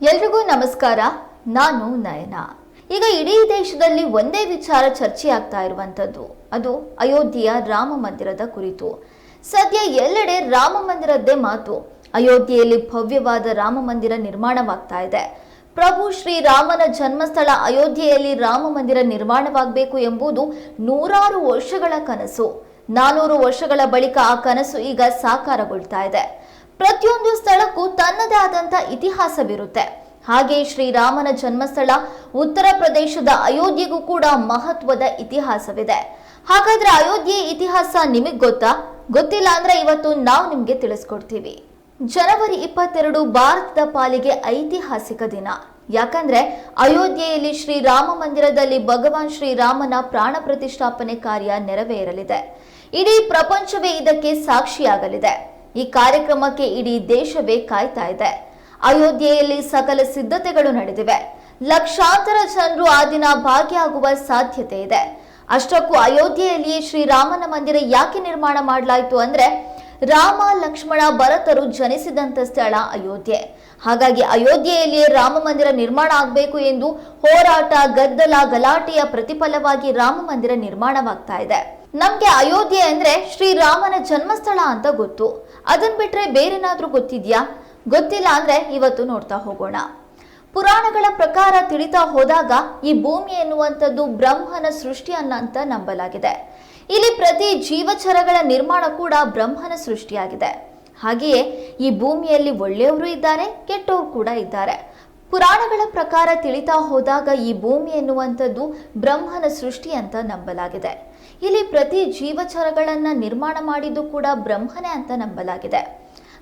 ಎಲ್ರಿಗೂ ನಮಸ್ಕಾರ. ನಾನು ನಯನ. ಈಗ ಇಡೀ ದೇಶದಲ್ಲಿ ಒಂದೇ ವಿಚಾರ ಚರ್ಚೆ ಆಗ್ತಾ ಇರುವಂತದ್ದು ಅದು ಅಯೋಧ್ಯೆಯ ರಾಮ ಮಂದಿರದ ಕುರಿತು. ಸದ್ಯ ಎಲ್ಲೆಡೆ ರಾಮ ಮಂದಿರದ್ದೇ ಮಾತು. ಅಯೋಧ್ಯೆಯಲ್ಲಿ ಭವ್ಯವಾದ ರಾಮ ಮಂದಿರ ನಿರ್ಮಾಣವಾಗ್ತಾ ಇದೆ. ಪ್ರಭು ಶ್ರೀರಾಮನ ಜನ್ಮಸ್ಥಳ ಅಯೋಧ್ಯೆಯಲ್ಲಿ ರಾಮ ಮಂದಿರ ನಿರ್ಮಾಣವಾಗಬೇಕು ಎಂಬುದು ನೂರಾರು ವರ್ಷಗಳ ಕನಸು. ನಾನೂರು ವರ್ಷಗಳ ಬಳಿಕ ಆ ಕನಸು ಈಗ ಸಾಕಾರಗೊಳ್ತಾ ಇದೆ. ಪ್ರತಿಯೊಂದು ಆದಂತ ಇತಿಹಾಸವಿರುತ್ತೆ. ಹಾಗೆ ಶ್ರೀರಾಮನ ಜನ್ಮಸ್ಥಳ ಉತ್ತರ ಪ್ರದೇಶದ ಅಯೋಧ್ಯೆಗೂ ಕೂಡ ಮಹತ್ವದ ಇತಿಹಾಸವಿದೆ. ಹಾಗಾದ್ರೆ ಅಯೋಧ್ಯೆ ಇತಿಹಾಸ ನಿಮಗ್ ಗೊತ್ತಾ? ಗೊತ್ತಿಲ್ಲ ಅಂದ್ರೆ ಇವತ್ತು ನಾವು ನಿಮ್ಗೆ ತಿಳಿಸ್ಕೊಡ್ತೀವಿ. ಜನವರಿ ಇಪ್ಪತ್ತೆರಡು ಭಾರತದ ಪಾಲಿಗೆ ಐತಿಹಾಸಿಕ ದಿನ. ಯಾಕಂದ್ರೆ ಅಯೋಧ್ಯೆಯಲ್ಲಿ ಶ್ರೀರಾಮ ಮಂದಿರದಲ್ಲಿ ಭಗವಾನ್ ಶ್ರೀರಾಮನ ಪ್ರಾಣ ಪ್ರತಿಷ್ಠಾಪನೆ ಕಾರ್ಯ ನೆರವೇರಲಿದೆ. ಇಡೀ ಪ್ರಪಂಚವೇ ಇದಕ್ಕೆ ಸಾಕ್ಷಿಯಾಗಲಿದೆ. ಈ ಕಾರ್ಯಕ್ರಮಕ್ಕೆ ಇಡೀ ದೇಶವೇ ಕಾಯ್ತಾ ಇದೆ. ಅಯೋಧ್ಯೆಯಲ್ಲಿ ಸಕಲ ಸಿದ್ಧತೆಗಳು ನಡೆದಿವೆ. ಲಕ್ಷಾಂತರ ಜನರು ಆ ದಿನ ಭಾಗಿಯಾಗುವ ಸಾಧ್ಯತೆ ಇದೆ. ಅಷ್ಟಕ್ಕೂ ಅಯೋಧ್ಯೆಯಲ್ಲಿ ಶ್ರೀರಾಮನ ಮಂದಿರ ಯಾಕೆ ನಿರ್ಮಾಣ ಮಾಡಲಾಯಿತು ಅಂದ್ರೆ ರಾಮ, ಲಕ್ಷ್ಮಣ ಭರತರು ಜನಿಸಿದಂತ ಸ್ಥಳ ಅಯೋಧ್ಯೆ. ಹಾಗಾಗಿ ಅಯೋಧ್ಯೆಯಲ್ಲಿಯೇ ರಾಮ ಮಂದಿರ ನಿರ್ಮಾಣ ಆಗಬೇಕು ಎಂದು ಹೋರಾಟ, ಗದ್ದಲ, ಗಲಾಟೆಯ ಪ್ರತಿಫಲವಾಗಿ ರಾಮ ಮಂದಿರ ನಿರ್ಮಾಣವಾಗ್ತಾ ಇದೆ. ನಮ್ಗೆ ಅಯೋಧ್ಯೆ ಅಂದ್ರೆ ಶ್ರೀರಾಮನ ಜನ್ಮಸ್ಥಳ ಅಂತ ಗೊತ್ತು. ಅದನ್ ಬಿಟ್ರೆ ಬೇರೆನಾದ್ರೂ ಗೊತ್ತಿದ್ಯಾ? ಗೊತ್ತಿಲ್ಲ ಅಂದ್ರೆ ಇವತ್ತು ನೋಡ್ತಾ ಹೋಗೋಣ. ಪುರಾಣಗಳ ಪ್ರಕಾರ ತಿಳಿತಾ ಹೋದಾಗ ಈ ಭೂಮಿ ಎನ್ನುವಂಥದ್ದು ಬ್ರಹ್ಮನ ಸೃಷ್ಟಿ ಅನ್ನಂತ ನಂಬಲಾಗಿದೆ. ಇಲ್ಲಿ ಪ್ರತಿ ಜೀವಚರಗಳ ನಿರ್ಮಾಣ ಕೂಡ ಬ್ರಹ್ಮನ ಸೃಷ್ಟಿಯಾಗಿದೆ. ಹಾಗೆಯೇ ಈ ಭೂಮಿಯಲ್ಲಿ ಒಳ್ಳೆಯವರು ಇದ್ದಾರೆ, ಕೆಟ್ಟವರು ಕೂಡ ಇದ್ದಾರೆ. ಪುರಾಣಗಳ ಪ್ರಕಾರ ತಿಳಿತಾ ಹೋದಾಗ ಈ ಭೂಮಿ ಎನ್ನುವಂಥದ್ದು ಬ್ರಹ್ಮನ ಸೃಷ್ಟಿ ಅಂತ ನಂಬಲಾಗಿದೆ. ಇಲ್ಲಿ ಪ್ರತಿ ಜೀವಚರಗಳನ್ನ ನಿರ್ಮಾಣ ಮಾಡಿದ್ದು ಕೂಡ ಬ್ರಹ್ಮನೇ ಅಂತ ನಂಬಲಾಗಿದೆ.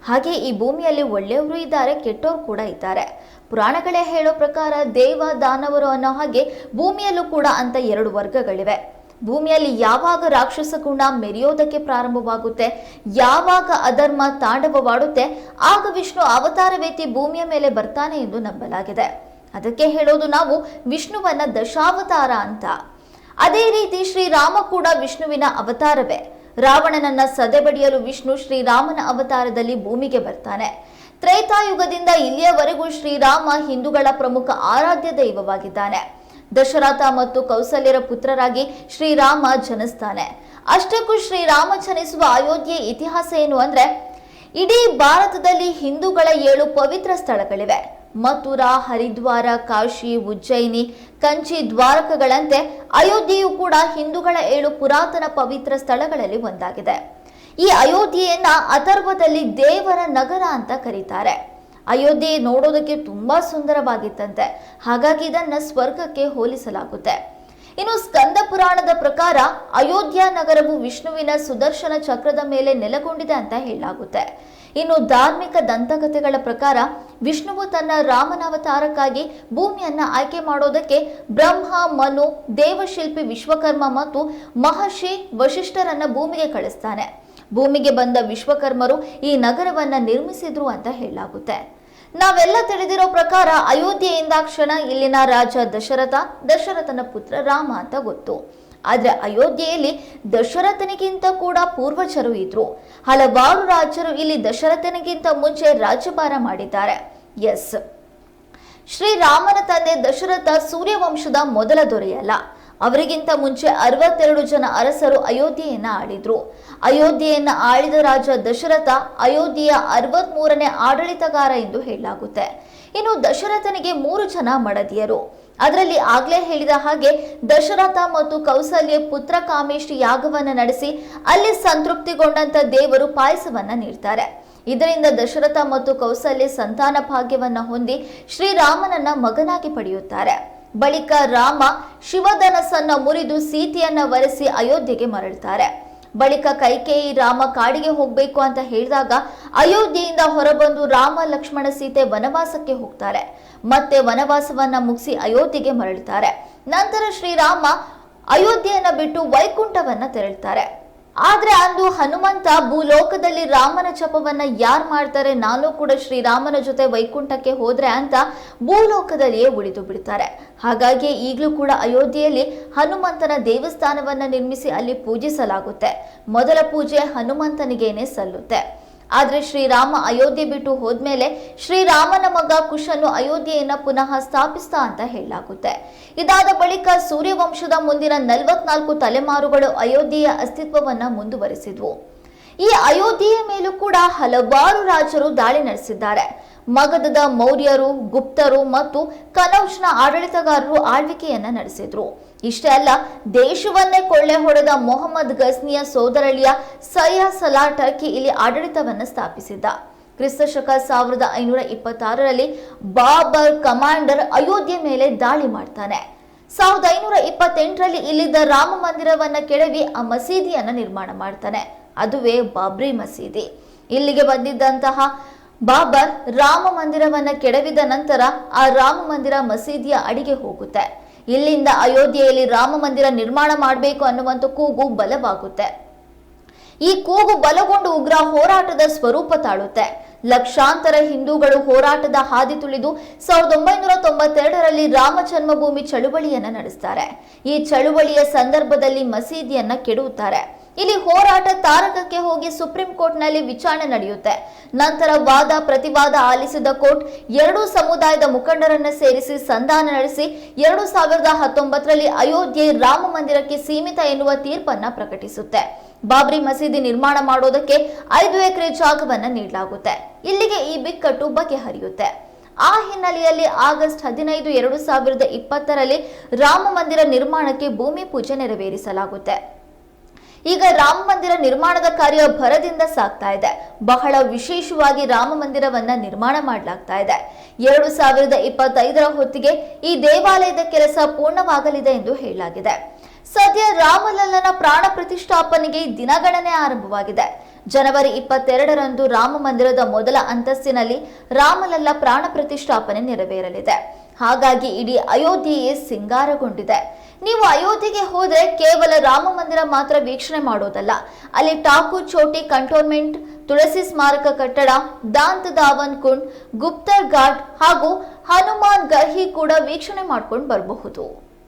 ಹಾಗೆ ಈ ಭೂಮಿಯಲ್ಲಿ ಒಳ್ಳೆಯವರು ಇದ್ದಾರೆ, ಕೆಟ್ಟವರು ಕೂಡ ಇದ್ದಾರೆ. ಪುರಾಣಗಳೇ ಹೇಳೋ ಪ್ರಕಾರ ದೇವ, ದಾನವರು ಅನ್ನೋ ಹಾಗೆ ಭೂಮಿಯಲ್ಲೂ ಕೂಡ ಅಂತ ಎರಡು ವರ್ಗಗಳಿವೆ. ಭೂಮಿಯಲ್ಲಿ ಯಾವಾಗ ರಾಕ್ಷಸ ಗುಣ ಮೆರೆಯೋದಕ್ಕೆ ಪ್ರಾರಂಭವಾಗುತ್ತೆ, ಯಾವಾಗ ಅಧರ್ಮ ತಾಂಡವವಾಡುತ್ತೆ, ಆಗ ವಿಷ್ಣು ಅವತಾರವೇತಿ ಭೂಮಿಯ ಮೇಲೆ ಬರ್ತಾನೆ ಎಂದು ನಂಬಲಾಗಿದೆ. ಅದಕ್ಕೆ ಹೇಳೋದು ನಾವು ವಿಷ್ಣುವನ್ನ ದಶಾವತಾರ ಅಂತ. ಅದೇ ರೀತಿ ಶ್ರೀರಾಮ ಕೂಡ ವಿಷ್ಣುವಿನ ಅವತಾರವೇ. ರಾವಣನನ್ನ ಸದೆಬಡಿಯಲು ವಿಷ್ಣು ಶ್ರೀರಾಮನ ಅವತಾರದಲ್ಲಿ ಭೂಮಿಗೆ ಬರ್ತಾನೆ. ತ್ರೈತಾಯುಗದಿಂದ ಇಲ್ಲಿಯವರೆಗೂ ಶ್ರೀರಾಮ ಹಿಂದೂಗಳ ಪ್ರಮುಖ ಆರಾಧ್ಯ ದೈವವಾಗಿದ್ದಾನೆ. ದಶರಥ ಮತ್ತು ಕೌಸಲ್ಯರ ಪುತ್ರರಾಗಿ ಶ್ರೀರಾಮ ಜನಿಸ್ತಾನೆ. ಅಷ್ಟಕ್ಕೂ ಶ್ರೀರಾಮ ಜನಿಸುವ ಅಯೋಧ್ಯೆ ಇತಿಹಾಸ ಏನು ಅಂದ್ರೆ ಇಡೀ ಭಾರತದಲ್ಲಿ ಹಿಂದೂಗಳ ಏಳು ಪವಿತ್ರ ಸ್ಥಳಗಳಿವೆ. ಮಥುರಾ, ಹರಿದ್ವಾರ, ಕಾಶಿ, ಉಜ್ಜಯಿನಿ, ಕಂಚಿ ದ್ವಾರಕಗಳಂತೆ ಅಯೋಧ್ಯೆಯು ಕೂಡ ಹಿಂದೂಗಳ ಏಳು ಪುರಾತನ ಪವಿತ್ರ ಸ್ಥಳಗಳಲ್ಲಿ ಒಂದಾಗಿದೆ. ಈ ಅಯೋಧ್ಯೆಯನ್ನ ಅಥರ್ವದಲ್ಲಿ ದೇವರ ನಗರ ಅಂತ ಕರೀತಾರೆ. ಅಯೋಧ್ಯೆ ನೋಡೋದಕ್ಕೆ ತುಂಬಾ ಸುಂದರವಾಗಿತ್ತಂತೆ. ಹಾಗಾಗಿ ಇದನ್ನ ಸ್ವರ್ಗಕ್ಕೆ ಹೋಲಿಸಲಾಗುತ್ತೆ. ಇನ್ನು ಸ್ಕಂದ ಪುರಾಣದ ಪ್ರಕಾರ ಅಯೋಧ್ಯ ನಗರವು ವಿಷ್ಣುವಿನ ಸುದರ್ಶನ ಚಕ್ರದ ಮೇಲೆ ನೆಲೆಗೊಂಡಿದೆ ಅಂತ ಹೇಳಲಾಗುತ್ತೆ. ಇನ್ನು ಧಾರ್ಮಿಕ ದಂತಕಥೆಗಳ ಪ್ರಕಾರ ವಿಷ್ಣುವು ತನ್ನ ರಾಮನಾವತಾರಕ್ಕಾಗಿ ಭೂಮಿಯನ್ನ ಆಯ್ಕೆ ಮಾಡೋದಕ್ಕೆ ಬ್ರಹ್ಮ, ಮನು, ದೇವಶಿಲ್ಪಿ ವಿಶ್ವಕರ್ಮ ಮತ್ತು ಮಹರ್ಷಿ ವಶಿಷ್ಠರನ್ನ ಭೂಮಿಗೆ ಕಳಿಸ್ತಾನೆ. ಭೂಮಿಗೆ ಬಂದ ವಿಶ್ವಕರ್ಮರು ಈ ನಗರವನ್ನ ನಿರ್ಮಿಸಿದ್ರು ಅಂತ ಹೇಳಲಾಗುತ್ತೆ. ನಾವೆಲ್ಲ ತಿಳಿದಿರೋ ಪ್ರಕಾರ ಅಯೋಧ್ಯೆಯಿಂದ ಕ್ಷಣ ಇಲ್ಲಿನ ರಾಜ ದಶರಥ, ದಶರಥನ ಪುತ್ರ ರಾಮ ಅಂತ ಗೊತ್ತು. ಆದರೆ ಅಯೋಧ್ಯೆಯಲ್ಲಿ ದಶರಥನಿಗಿಂತ ಕೂಡ ಪೂರ್ವಜರು ಇದ್ರು. ಹಲವಾರು ರಾಜರು ಇಲ್ಲಿ ದಶರಥನಿಗಿಂತ ಮುಂಚೆ ರಾಜ್ಯಭಾರ ಮಾಡಿದ್ದಾರೆ. ಎಸ್. ಶ್ರೀರಾಮನ ತಂದೆ ದಶರಥ ಸೂರ್ಯವಂಶದ ಮೊದಲ ದೊರೆಯಲ್ಲ. ಅವರಿಗಿಂತ ಮುಂಚೆ ಅರವತ್ತೆರಡು ಜನ ಅರಸರು ಅಯೋಧ್ಯೆಯನ್ನ ಆಳಿದ್ರು. ಅಯೋಧ್ಯೆಯನ್ನ ಆಳಿದ ರಾಜ ದಶರಥ ಅಯೋಧ್ಯೆಯ ಅರವತ್ ಮೂರನೇ ಆಡಳಿತಗಾರ ಎಂದು ಹೇಳಲಾಗುತ್ತೆ. ಇನ್ನು ದಶರಥನಿಗೆ ಮೂರು ಜನ ಮಡದಿಯರು. ಅದರಲ್ಲಿ ಆಗ್ಲೇ ಹೇಳಿದ ಹಾಗೆ ದಶರಥ ಮತ್ತು ಕೌಸಲ್ಯ ಪುತ್ರ ಕಾಮೇಶ್ ಯಾಗವನ್ನ ನಡೆಸಿ ಅಲ್ಲಿ ಸಂತೃಪ್ತಿಗೊಂಡಂತ ದೇವರು ಪಾಯಸವನ್ನ ನೀಡ್ತಾರೆ. ಇದರಿಂದ ದಶರಥ ಮತ್ತು ಕೌಸಲ್ಯ ಸಂತಾನ ಭಾಗ್ಯವನ್ನ ಹೊಂದಿ ಶ್ರೀರಾಮನನ್ನ ಮಗನಾಗಿ ಪಡೆಯುತ್ತಾರೆ. ಬಳಿಕ ರಾಮ ಶಿವಧನಸ್ಸನ್ನ ಮುರಿದು ಸೀತೆಯನ್ನ ವರೆಸಿ ಅಯೋಧ್ಯೆಗೆ ಮರಳುತ್ತಾರೆ. ಬಳಿಕ ಕೈಕೇಯಿ ರಾಮ ಕಾಡಿಗೆ ಹೋಗ್ಬೇಕು ಅಂತ ಹೇಳಿದಾಗ ಅಯೋಧ್ಯೆಯಿಂದ ಹೊರಬಂದು ರಾಮ, ಲಕ್ಷ್ಮಣ, ಸೀತೆ ವನವಾಸಕ್ಕೆ ಹೋಗ್ತಾರೆ. ಮತ್ತೆ ವನವಾಸವನ್ನ ಮುಗಿಸಿ ಅಯೋಧ್ಯೆಗೆ ಮರಳುತ್ತಾರೆ. ನಂತರ ಶ್ರೀರಾಮ ಅಯೋಧ್ಯೆಯನ್ನ ಬಿಟ್ಟು ವೈಕುಂಠವನ್ನ ತೆರಳುತ್ತಾರೆ. ಆದ್ರೆ ಅಂದು ಹನುಮಂತ ಭೂಲೋಕದಲ್ಲಿ ರಾಮನ ಜಪವನ್ನ ಯಾರ್ ಮಾಡ್ತಾರೆ? ನಾನು ಕೂಡ ಶ್ರೀರಾಮನ ಜೊತೆ ವೈಕುಂಠಕ್ಕೆ ಹೋದ್ರೆ ಅಂತ ಭೂಲೋಕದಲ್ಲಿಯೇ ಉಳಿದು ಬಿಡ್ತಾರೆ. ಹಾಗಾಗಿ ಈಗಲೂ ಕೂಡ ಅಯೋಧ್ಯೆಯಲ್ಲಿ ಹನುಮಂತನ ದೇವಸ್ಥಾನವನ್ನ ನಿರ್ಮಿಸಿ ಅಲ್ಲಿ ಪೂಜಿಸಲಾಗುತ್ತೆ. ಮೊದಲ ಪೂಜೆ ಹನುಮಂತನಿಗೇನೆ ಸಲ್ಲುತ್ತೆ. ಆದ್ರೆ ಶ್ರೀರಾಮ ಅಯೋಧ್ಯೆ ಬಿಟ್ಟು ಹೋದ್ಮೇಲೆ ಶ್ರೀರಾಮನ ಮಗ ಕುಶನು ಅಯೋಧ್ಯೆಯನ್ನ ಪುನಃ ಸ್ಥಾಪಿಸ್ತಾ ಅಂತ ಹೇಳಲಾಗುತ್ತೆ. ಇದಾದ ಬಳಿಕ ಸೂರ್ಯವಂಶದ ಮುಂದಿನ ನಲವತ್ನಾಲ್ಕು ತಲೆಮಾರುಗಳು ಅಯೋಧ್ಯೆಯ ಅಸ್ತಿತ್ವವನ್ನ ಮುಂದುವರೆಸಿದ್ವು. ಈ ಅಯೋಧ್ಯೆಯ ಮೇಲೂ ಕೂಡ ಹಲವಾರು ರಾಜರು ದಾಳಿ ನಡೆಸಿದ್ದಾರೆ. ಮಗಧದ ಮೌರ್ಯರು, ಗುಪ್ತರು ಮತ್ತು ಕನೌಜ್ನ ಆಡಳಿತಗಾರರು ಆಳ್ವಿಕೆಯನ್ನ ನಡೆಸಿದ್ರು. ಇಷ್ಟೇ ಅಲ್ಲ, ದೇಶವನ್ನೇ ಕೊಳ್ಳೆ ಹೊಡೆದ ಮೊಹಮ್ಮದ್ ಗಜ್ನಿಯ ಸೋದರಳಿಯ ಸಯ್ಯಾ ಸಲಾ ಟರ್ಕಿ ಇಲ್ಲಿ ಆಡಳಿತವನ್ನ ಸ್ಥಾಪಿಸಿದ್ದ. ಕ್ರಿಸ್ತ ಶಕ ಸಾವಿರದ ಐನೂರ ಇಪ್ಪತ್ತಾರರಲ್ಲಿ ಬಾಬರ್ ಕಮಾಂಡರ್ ಅಯೋಧ್ಯೆ ಮೇಲೆ ದಾಳಿ ಮಾಡ್ತಾನೆ. ಸಾವಿರದ ಐನೂರ ಇಪ್ಪತ್ತೆಂಟರಲ್ಲಿ ಇಲ್ಲಿದ್ದ ರಾಮ ಮಂದಿರವನ್ನ ಕೆಡವಿ ಆ ಮಸೀದಿಯನ್ನ ನಿರ್ಮಾಣ ಮಾಡ್ತಾನೆ. ಅದುವೇ ಬಾಬ್ರಿ ಮಸೀದಿ. ಇಲ್ಲಿಗೆ ಬಂದಿದ್ದಂತಹ ಬಾಬರ್ ರಾಮ ಮಂದಿರವನ್ನ ಕೆಡವಿದ ನಂತರ ಆ ರಾಮ ಮಂದಿರ ಮಸೀದಿಯ ಅಡಿಗೆ ಹೋಗುತ್ತೆ. ಇಲ್ಲಿಂದ ಅಯೋಧ್ಯೆಯಲ್ಲಿ ರಾಮ ಮಂದಿರ ನಿರ್ಮಾಣ ಮಾಡಬೇಕು ಅನ್ನುವಂಥ ಕೂಗು ಬಲವಾಗುತ್ತೆ. ಈ ಕೂಗು ಬಲಗೊಂಡು ಉಗ್ರ ಹೋರಾಟದ ಸ್ವರೂಪ ತಾಳುತ್ತೆ. ಲಕ್ಷಾಂತರ ಹಿಂದೂಗಳು ಹೋರಾಟದ ಹಾದಿ ತುಳಿದು ಸಾವಿರದ ಒಂಬೈನೂರ ತೊಂಬತ್ತೆರಡರಲ್ಲಿ ರಾಮ ಜನ್ಮಭೂಮಿ ಚಳುವಳಿಯನ್ನ ನಡೆಸ್ತಾರೆ. ಈ ಚಳುವಳಿಯ ಸಂದರ್ಭದಲ್ಲಿ ಮಸೀದಿಯನ್ನ ಕೆಡುತ್ತಾರೆ ಇಲ್ಲಿ ಹೋರಾಟ ತಾರಕಕ್ಕೆ ಹೋಗಿ ಸುಪ್ರೀಂ ಕೋರ್ಟ್ನಲ್ಲಿ ವಿಚಾರಣೆ ನಡೆಯುತ್ತೆ. ನಂತರ ವಾದ, ಪ್ರತಿವಾದ ಆಲಿಸಿದ ಕೋರ್ಟ್ ಎರಡೂ ಸಮುದಾಯದ ಮುಖಂಡರನ್ನು ಸೇರಿಸಿ ಸಂಧಾನ ನಡೆಸಿ ಎರಡು ಸಾವಿರದ ಹತ್ತೊಂಬತ್ತರಲ್ಲಿ ಅಯೋಧ್ಯೆ ರಾಮ ಮಂದಿರಕ್ಕೆ ಸೀಮಿತ ಎನ್ನುವ ತೀರ್ಪನ್ನ ಪ್ರಕಟಿಸುತ್ತೆ. ಬಾಬ್ರಿ ಮಸೀದಿ ನಿರ್ಮಾಣ ಮಾಡೋದಕ್ಕೆ ಐದು ಎಕರೆ ಜಾಗವನ್ನ ನೀಡಲಾಗುತ್ತೆ. ಇಲ್ಲಿಗೆ ಈ ಬಿಕ್ಕಟ್ಟು ಬಗೆಹರಿಯುತ್ತೆ. ಆ ಹಿನ್ನೆಲೆಯಲ್ಲಿ ಆಗಸ್ಟ್ ಹದಿನೈದು ಎರಡು ಸಾವಿರದ ಇಪ್ಪತ್ತರಲ್ಲಿ ರಾಮ ಮಂದಿರ ನಿರ್ಮಾಣಕ್ಕೆ ಭೂಮಿ ಪೂಜೆ ನೆರವೇರಿಸಲಾಗುತ್ತೆ. ಈಗ ರಾಮ ಮಂದಿರ ನಿರ್ಮಾಣದ ಕಾರ್ಯ ಭರದಿಂದ ಸಾಗ್ತಾ ಇದೆ. ಬಹಳ ವಿಶೇಷವಾಗಿ ರಾಮ ಮಂದಿರವನ್ನ ನಿರ್ಮಾಣ ಮಾಡಲಾಗ್ತಾ ಇದೆ. ಎರಡು ಸಾವಿರದ ಇಪ್ಪತ್ತೈದರ ಹೊತ್ತಿಗೆ ಈ ದೇವಾಲಯದ ಕೆಲಸ ಪೂರ್ಣವಾಗಲಿದೆ ಎಂದು ಹೇಳಲಾಗಿದೆ. ಸದ್ಯ ರಾಮಲಲ್ಲನ ಪ್ರಾಣ ಪ್ರತಿಷ್ಠಾಪನೆಗೆ ದಿನಗಣನೆ ಆರಂಭವಾಗಿದೆ. ಜನವರಿ ಇಪ್ಪತ್ತೆರಡರಂದು ರಾಮ ಮಂದಿರದ ಮೊದಲ ಅಂತಸ್ತಿನಲ್ಲಿ ರಾಮಲಲ್ಲ ಪ್ರಾಣ ಪ್ರತಿಷ್ಠಾಪನೆ ನೆರವೇರಲಿದೆ. ಹಾಗಾಗಿ ಇಡೀ ಅಯೋಧ್ಯೆಯೇ ಸಿಂಗಾರಗೊಂಡಿದೆ. ನೀವು ಅಯೋಧ್ಯೆಗೆ ಹೋದರೆ ಕೇವಲ ರಾಮ ಮಂದಿರ ಮಾತ್ರ ವೀಕ್ಷಣೆ ಮಾಡೋದಲ್ಲ. ಅಲ್ಲಿ ಠಾಕೂರ್ ಚೋಟಿ ಕಂಟೋನ್ಮೆಂಟ್, ತುಳಸಿ ಸ್ಮಾರಕ ಕಟ್ಟಡ, ದಾಂತ್ ದಾವನ್ ಕುಂಡ್ ಗುಪ್ತರ್ ಘಾಟ್ ಹಾಗೂ ಹನುಮಾನ್ ಗರ್ಹಿ ಕೂಡ ವೀಕ್ಷಣೆ ಮಾಡ್ಕೊಂಡು ಬರಬಹುದು.